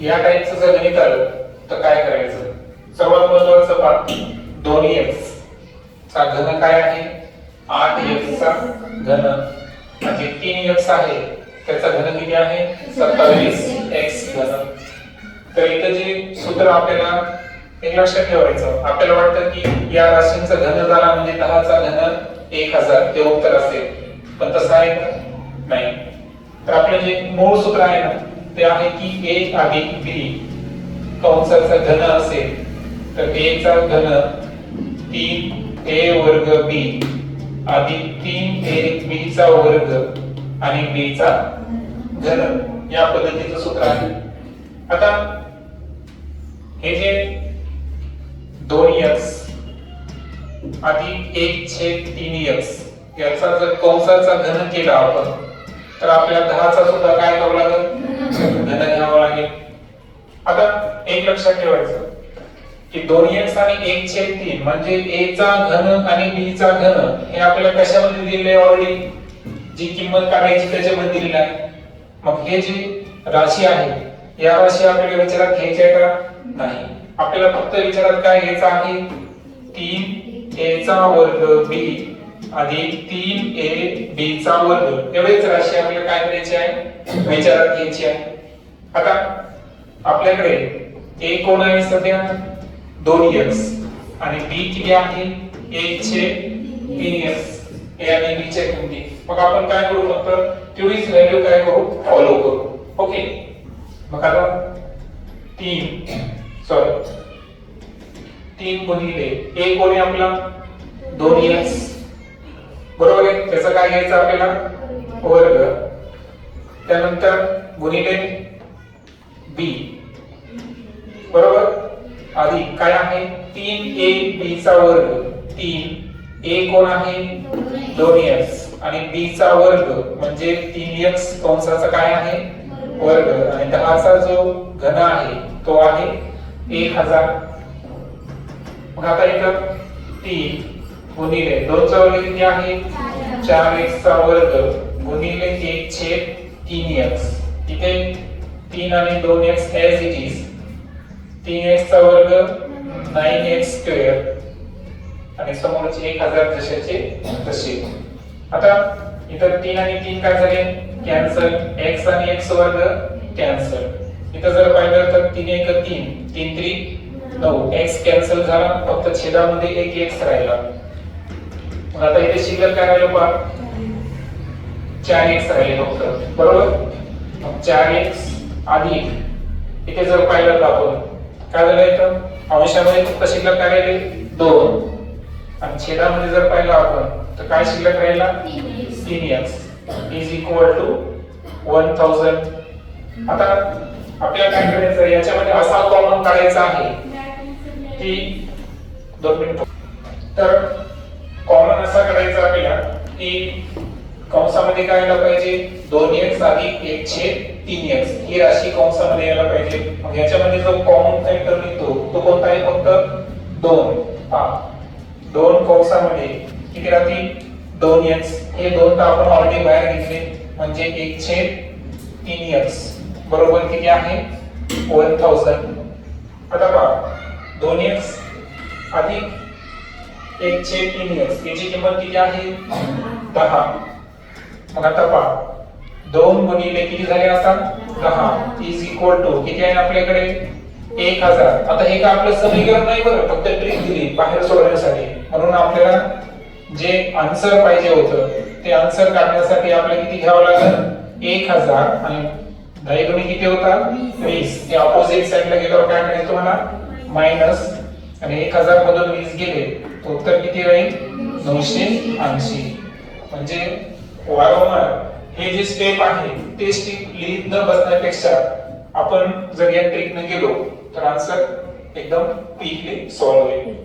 या टाईपचं जर गणित आलं तर काय करायचं? सर्वात महत्वाचं पाठ दोन्ही एक्स चा घन काय आहे? आठ एक्स चा घन. म्हणजे तीन एक्स आहे त्याचा घन किती आहे? सत्तावीस एक्स घन. तर इथं जे सूत्र आपल्याला एक लक्षात ठेवायचं आपल्याला वाटतं की या राशींचा घन झाला म्हणजे दहाचा घन एक हजार. ते उत्तर असेल. पण तसं आहे का? नाही. तर आपलं जे मूळ सूत्र आहे ना ते आहे की ए अधिक बी कंसाचा घन असेल तर ए चा घन तीन ए वर्ग बी अधिक तीन ए बी चा वर्ग आणि बी चा घन या पद्धतीचं सूत्र आहे. आता हे जे दोन यस अधिक एक छेद तीन यस याचा जर कंसाचा घन केला आपण तर आपल्या दहाचा सुद्धा काय करावं लागेल? लक्षात ठेवायचं की दोन एक्स आणि एक छेद तीन म्हणजे ए चा घन आणि बी चा घन हे आपल्याला कशामध्ये दिले ऑलरेडी जी किंमत काढायची त्याच्यामध्ये दिलेली आहे. मग हे जी राशी आहे या राशी आपल्याला विचारात घ्यायची आहे का? नाही. आपल्याला फक्त विचारात काय घ्यायचं आहे? तीन ए चा वर्ग बी अधिक तीन ए बी चा वर्ग. एवढेच राशी आपल्याला काय करायची आहे? विचारात घ्यायची आहे. आता आपल्याकडे ए कोण आहे सध्या? दोन एक्स आणि बी किती आहे? एक छे. तीन एक्स ए आणि बी च्या किमती मग आपण काय करू फक्त तेवढीच व्हॅल्यू काय करू? फॉलो करू. ओके मग आता तीन. सॉरी तीन गुणिले ए कोण आहे आपला? दोन एक्स बरोबर आहे? त्याचं काय घ्यायचं आपल्याला? वर्ग. त्यानंतर गुणिले बी आधी काय आहे? तीन ए बी चा वर्ग. तीन ए कोण आहे? दोन एक्स आणि बी चा वर्ग म्हणजे तीन एक्स कंसाचा काय आहे? वर्ग. आणि दहाचा जो घन आहे तो आहे एक हजार. मग आता इथं तीन गुणिले दोनचा वर्ग किती आहे? चार एक्स चा वर्ग गुणिले एक छेद तीन एक्स इथे तीन आणि दोन एक्स एज इट इज तीन एक्स चा वर्ग नाईन एक्स स्क्वेअर. आणि समोरचे एक हजार जशाचे तसे आता इथं तीन आणि तीन काय झाले? कॅन्सल एक्स आणि एक्स वर्ग कॅन्सल इथं जर पाहिलं तर तीन एक तीन तीन त्री नऊ. एक्स कॅन्सल झाला फक्त छेदामध्ये एक एक्स राहिला. मग आता इथे शिल्लक काय राहिलं पहा? चार एक्स राहिले फक्त. बरोबर? मग चार एक्स अधिक इथे जर पाहिलं तर आपण काय झालं इथं अंशामध्ये फक्त शिल्लक काय राहिले दोन. आणि छेदामध्ये जर पाहिलं आपण तर काय शिल्लक राहिला? तीन. X is equal to one thousand आता आपल्याला काय करायचं? आहे? याच्यामध्ये असा कॉमन काढायचा आहे की दोन मिनिट. तर कॉमन असा करायचा आपल्याला की कंसामध्ये काय यायला पाहिजे? दोन एक्स अधिक एक छेद तीन एक्स ही राशी कंसामध्ये यायला पाहिजे. मग याच्यामध्ये जो कॉमन फॅक्टर निघतो तो कोणता आहे फक्त? दोन. हा दोन कंसामध्ये किती राहतील? दोन एक्स हे दोन तर आपण ऑलरेडी बाहेर घेतले. म्हणजे एक छेद तीन एक्स बरोबर किती आहे? वन थाउजंड आता पहा. दोन एक्स अधिक एक छेद तीन एक्स याची किंमत किती आहे? दहा. मग आता पहा. दोन गुणिले किती झाले असतात दहा. इज इक्वल टू किती आहे आपल्याकडे? एक हजार. आता हे का आपलं समीकरण नाही बरं. फक्त ट्रिक दिली. बाहेर सोडवण्यासाठी. म्हणून आपल्याला जे आन्सर पाहिजे होतं ते आन्सर काढण्यासाठी आपल्याला किती घ्यावं लागेल? एक हजार. आणि दहा गुणी किती होता? वीस. ते ऑपोजिट साईडला गेल्यावर काय मिळेल तुम्हाला? मायनस आणि एक हजार मधून वीस गेले. तर उत्तर किती राहील? नऊशे ऐंशी. म्हणजे वारंवार हे जे स्टेप आहे ते स्टेप लिहित न बसण्यापेक्षा आपण जर या ट्रिकने गेलो तर आन्सर एकदम क्विकली सॉल्व्ह होईल.